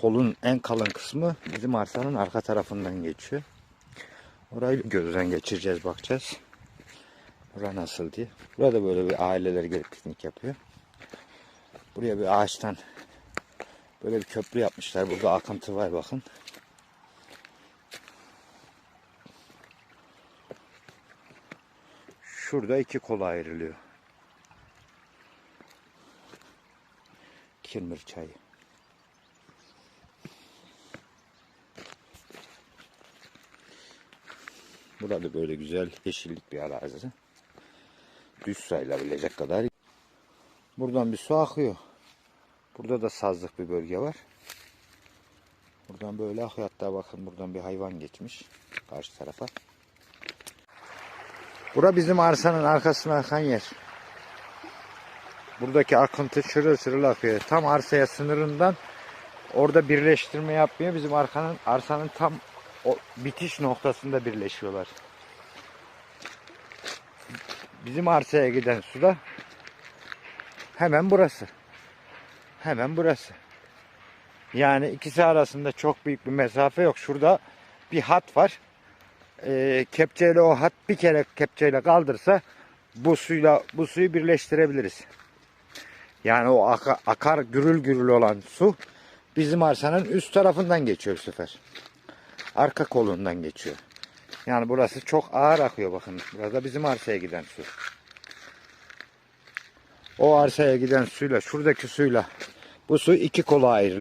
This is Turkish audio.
kolun en kalın kısmı bizim arsanın arka tarafından geçiyor. Orayı bir gözden geçireceğiz bakacağız. Bura nasıl diye. Burada böyle bir aileler gelip piknik yapıyor. Buraya bir ağaçtan böyle bir köprü yapmışlar. Burada akıntı var bakın. Şurada iki kola ayrılıyor. Kirmir çayı. Burada böyle güzel yeşillik bir arazi. Düz sayılabilecek kadar. Buradan bir su akıyor. Burada da sazlık bir bölge var. Buradan böyle akıyor. Hatta bakın buradan bir hayvan geçmiş. Karşı tarafa. Bura bizim arsanın arkasına akan yer. Buradaki akıntı şırıl şırıl akıyor. Tam arsaya sınırından orada birleştirme yapmıyor. Bizim arkanın arsanın tam o bitiş noktasında birleşiyorlar. Bizim arsaya giden su da hemen burası. Hemen burası. Yani ikisi arasında çok büyük bir mesafe yok. Şurada bir hat var. Ee, kepçeyle o hat bir kere kepçeyle kaldırsa bu suyla bu suyu birleştirebiliriz. Yani o aka- akar gürül gürül olan su bizim arsanın üst tarafından geçiyor bu sefer. Arka kolundan geçiyor. Yani burası çok ağır akıyor bakın. Burada bizim arsaya giden su. O arsaya giden suyla şuradaki suyla bu su iki kola ayrı.